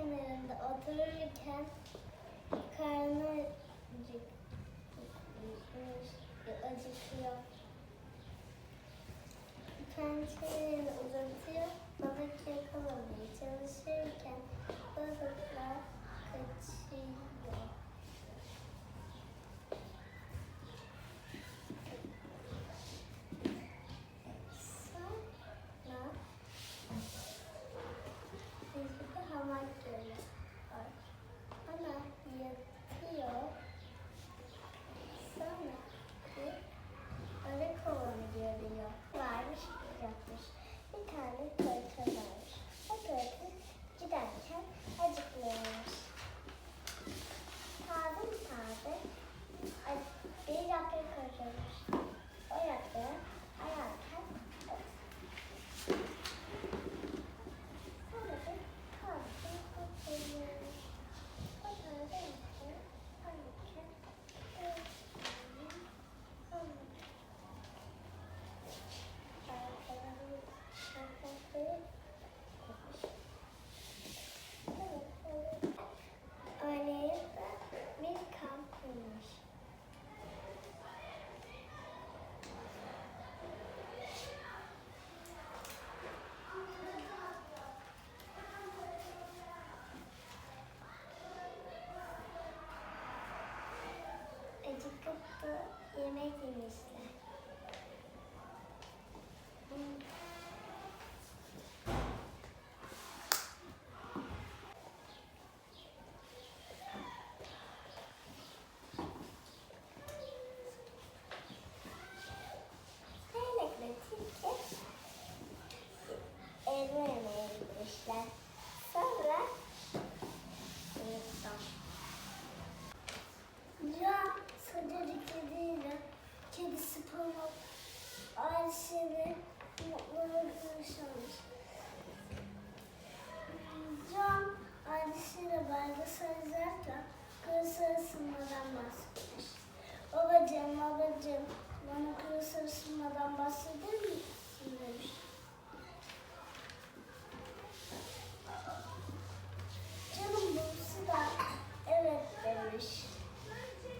kenarında otururken karnı acıkıyor. Pençelerini uzatıyor, balık yakalamaya çalışıyor. yemek yemişler. yemişler. Sonra unuttum. Ya Fedeli kediyle kedisi Pamuk Ayşe'nin mutluluğu görüşmüş. John Ayşe'yle belgesel izlerken kırısır ısınmadan bahsetmiş. Babacığım, babacığım bana kırısır ısınmadan bahseder misin demiş.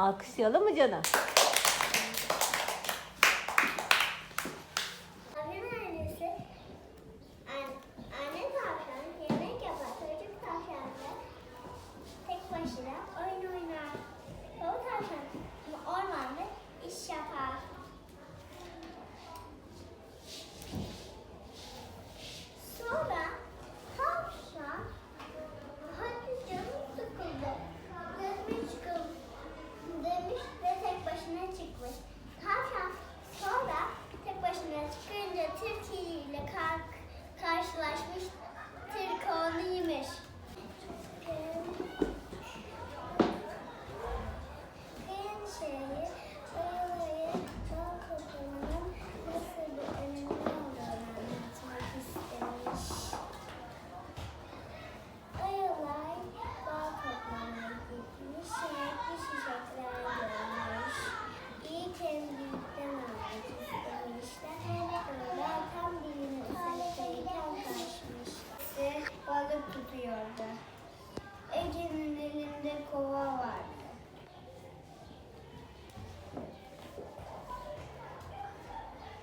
Alkışlayalım mı canım?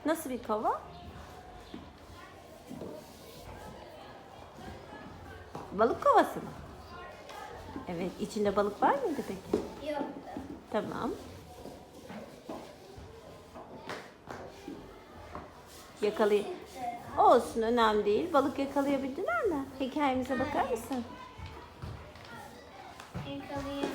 Nasıl bir kova? Balık kovası mı? Evet. İçinde balık var mıydı peki? Yoktu. Tamam. Yakalay. Olsun önemli değil. Balık yakalayabildiler mi? Hikayemize bakar mısın? Yakalayamadım.